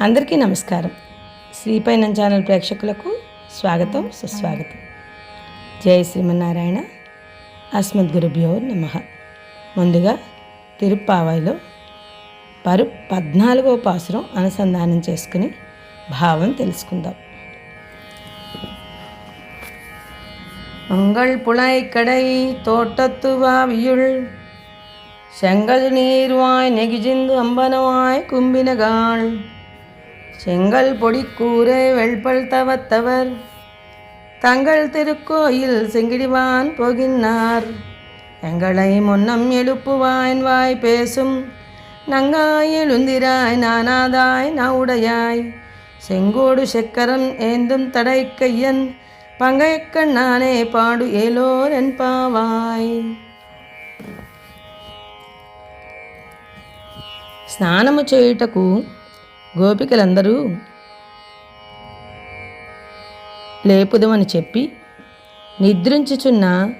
అందరికీ నమస్కారం శ్రీపైన ఛానల్ ప్రేక్షకులకు స్వాగతం సుస్వాగతం జయ శ్రీమన్నారాయణ అస్మద్ గురుభ్యో నమ ముందుగా తిరుప్పావాయిలో పరు పద్నాలుగో పాసురం అనుసంధానం చేసుకుని భావం తెలుసుకుందాం உங்கள் புழைக்கடை தோட்டத்து வாவியுள் செங்கல் நீர்வாய் நெகிஜிந்து அம்பனவாய் கும்பினகாள் செங்கல் பொடிக்கூரை வெள்பல் தவத்தவர் தங்கள் திருக்கோயில் செங்கிடிவான் போகின்னார் எங்களை முன்னம் எழுப்புவாயின் வாய் பேசும் நங்காய் எழுந்திராய் நானாதாய் நவுடையாய் செங்கோடு செக்கரம் ஏந்தும் தடை கையன் பங்கைக்கண்ணானே பாடு ஏலோர் என் பாவாய் స్నానము చేయుటకు గోపికలందరూ లేపుదమని చెప్పి నిద్రించుచున్న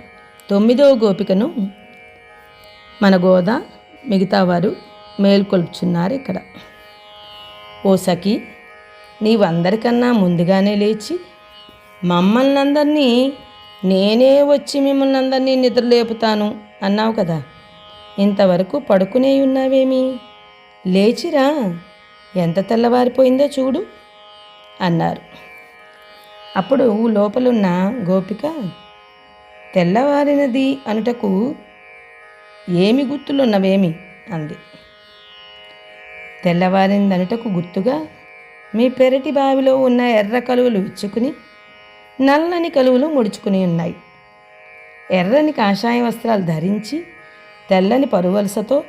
తొమ్మిదవ గోపికను మన గోద మిగతా వారు మేల్కొల్పుచున్నారు ఇక్కడ. ఓ సఖి నీవందరికన్నా ముందుగానే లేచి మమ్మల్ని అందరినీ నేనే వచ్చి మిమ్మల్ని అందరినీ నిద్ర లేపుతాను అన్నావు కదా. ఇంతవరకు పడుకునే ఉన్నావేమి? లేచిరా. ఎంత తెల్లవారిపోయిందో చూడు అన్నారు. అప్పుడు లోపలున్న గోపిక తెల్లవారినది అనుటకు ఏమి గుర్తులున్నవేమి? అంది. తెల్లవారిందనుటకు గుర్తుగా మీ పెరటి బావిలో ఉన్న ఎర్ర కలువలు విచ్చుకుని నల్లని కలువలు ముడుచుకుని ఉన్నాయి. ఎర్రని కాషాయ వస్త్రాలు ధరించి తెల్లని పరువలసతో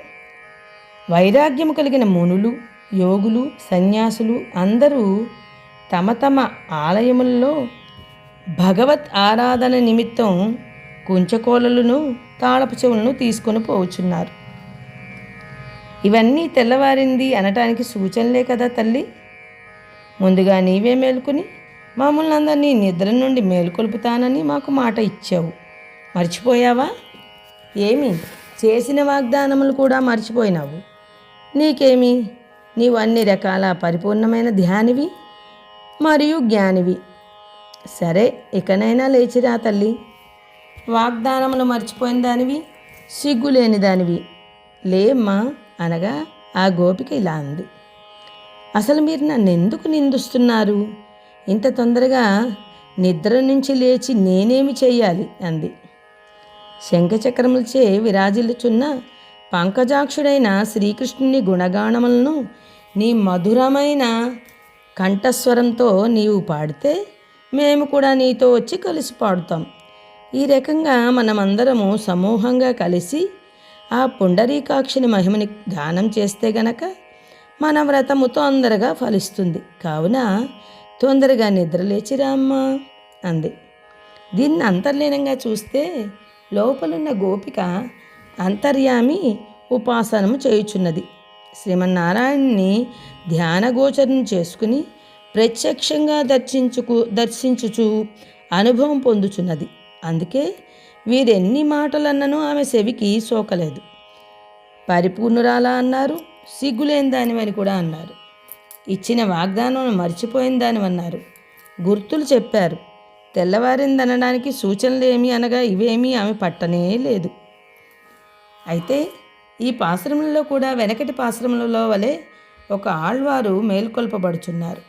వైరాగ్యము కలిగిన మునులు యోగులు సన్యాసులు అందరూ తమ తమ ఆలయముల్లో భగవత్ ఆరాధన నిమిత్తం కుంచకోలలను తాళపు చెవులను తీసుకొని పోవచ్చున్నారు ఇవన్నీ తెల్లవారింది అనటానికి సూచనలే కదా తల్లి. ముందుగా నీవే మేలుకుని మమ్మల్ని అందరినీ నిద్ర నుండి మేలుకొల్పుతానని మాకు మాట ఇచ్చావు. మర్చిపోయావా? ఏమి? చేసిన వాగ్దానములు కూడా మర్చిపోయినావు. నీకేమి? నీవు అన్ని రకాల పరిపూర్ణమైన ధ్యానివి మరియు జ్ఞానివి. సరే ఇకనైనా లేచిరా తల్లి. వాగ్దానములు మర్చిపోయిన దానివి సిగ్గులేని దానివి. లేమ్మా అనగా ఆ గోపిక ఇలా అంది. అసలు మీరు నన్ను ఎందుకు నిందిస్తున్నారు? ఇంత తొందరగా నిద్ర నుంచి లేచి నేనేమి చేయాలి? అంది. శంఖచక్రములచే విరాజిల్లుచున్న పంకజాక్షుడైన శ్రీకృష్ణుని గుణగానములను నీ మధురమైన కంఠస్వరంతో నీవు పాడితే మేము కూడా నీతో వచ్చి కలిసి పాడుతాం. ఈ రకంగా మనమందరము సమూహంగా కలిసి ఆ పుండరీకాక్షిని మహిమని గానం చేస్తే గనక మన వ్రతము తొందరగా ఫలిస్తుంది. కావున తొందరగా నిద్రలేచిరా రామ్మా అంది. దీన్ని అంతర్లీనంగా చూస్తే లోపలున్న గోపిక అంతర్యామి ఉపాసనము చేయుచున్నది. శ్రీమన్నారాయణ్ణి ధ్యానగోచరం చేసుకుని ప్రత్యక్షంగా దర్శించుకు దర్శించుచు అనుభవం పొందుచున్నది. అందుకే వీరెన్ని మాటలన్ననూ ఆమె చెవికి సోకలేదు. పరిపూర్ణురాలా అన్నారు. సిగ్గులేని దానివని కూడా అన్నారు. ఇచ్చిన వాగ్దానం మర్చిపోయిన దానివన్నారు. గుర్తులు చెప్పారు. తెల్లవారిందనడానికి సూచనలు ఏమి అనగా ఇవేమీ ఆమె పట్టనే లేదు. అయితే ఈ పాశ్రమంలో కూడా వెనకటి పాశ్రమంలో వలె ఒక ఆళ్వారు మేల్కొల్పబడుచున్నారు.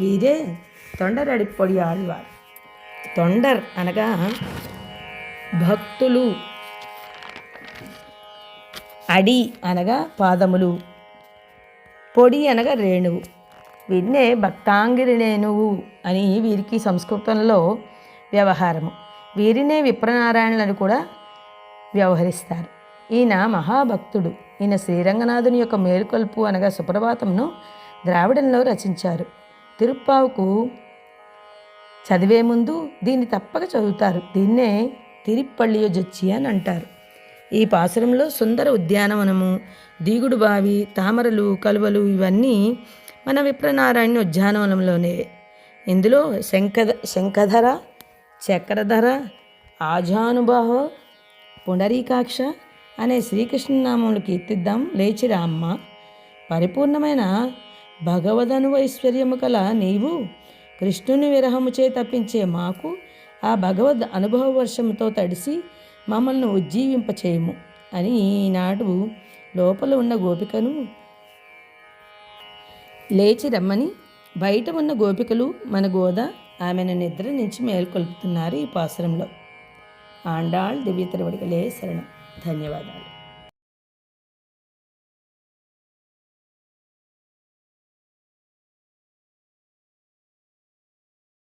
వీరే తొండరడిపొడి ఆళ్వారు. తొండర్ అనగా భక్తులు. అడి అనగా పాదములు. పొడి అనగా రేణువు. వీరినే భక్తాంగిరి రేణువు అని వీరికి సంస్కృతంలో వ్యవహారము. వీరినే విప్రనారాయణులను కూడా వ్యవహరిస్తారు. ఈయన మహాభక్తుడు. ఈయన శ్రీరంగనాథుని యొక్క మేలుకొల్పు అనగా సుప్రభాతంను ద్రావిడంలో రచించారు. తిరుప్పావుకు చదివే ముందు దీన్ని తప్పక చదువుతారు. దీన్నే తిరుప్పళ్ళియొజొచ్చి అని అంటారు. ఈ పాసురంలో సుందర ఉద్యానవనము దీగుడు బావి తామరలు కలువలు ఇవన్నీ మన విప్రనారాయణ ఉద్యానవనంలోనే. ఇందులో శంఖ శంఖధర చక్రధర ఆజానుబాహ పుండరీకాక్ష అనే శ్రీకృష్ణనామములు కీర్తిద్దాం. లేచిరా అమ్మ. పరిపూర్ణమైన భగవదను ఐశ్వర్యము కల నీవు కృష్ణుని విరహముచే తప్పించే మాకు ఆ భగవద్ అనుభవ వర్షముతో తడిసి మమ్మల్ని ఉజ్జీవింపచేయము అని ఈనాడు లోపల ఉన్న గోపికను లేచి రమ్మని బయట ఉన్న గోపికలు మన గోద ఆమెను నిద్ర నుంచి మేల్కొల్పుతున్నారు ఈ పాసురంలో ఆండాళ్ దివ్య తిరువడిగలే శరణం. धन्यवाद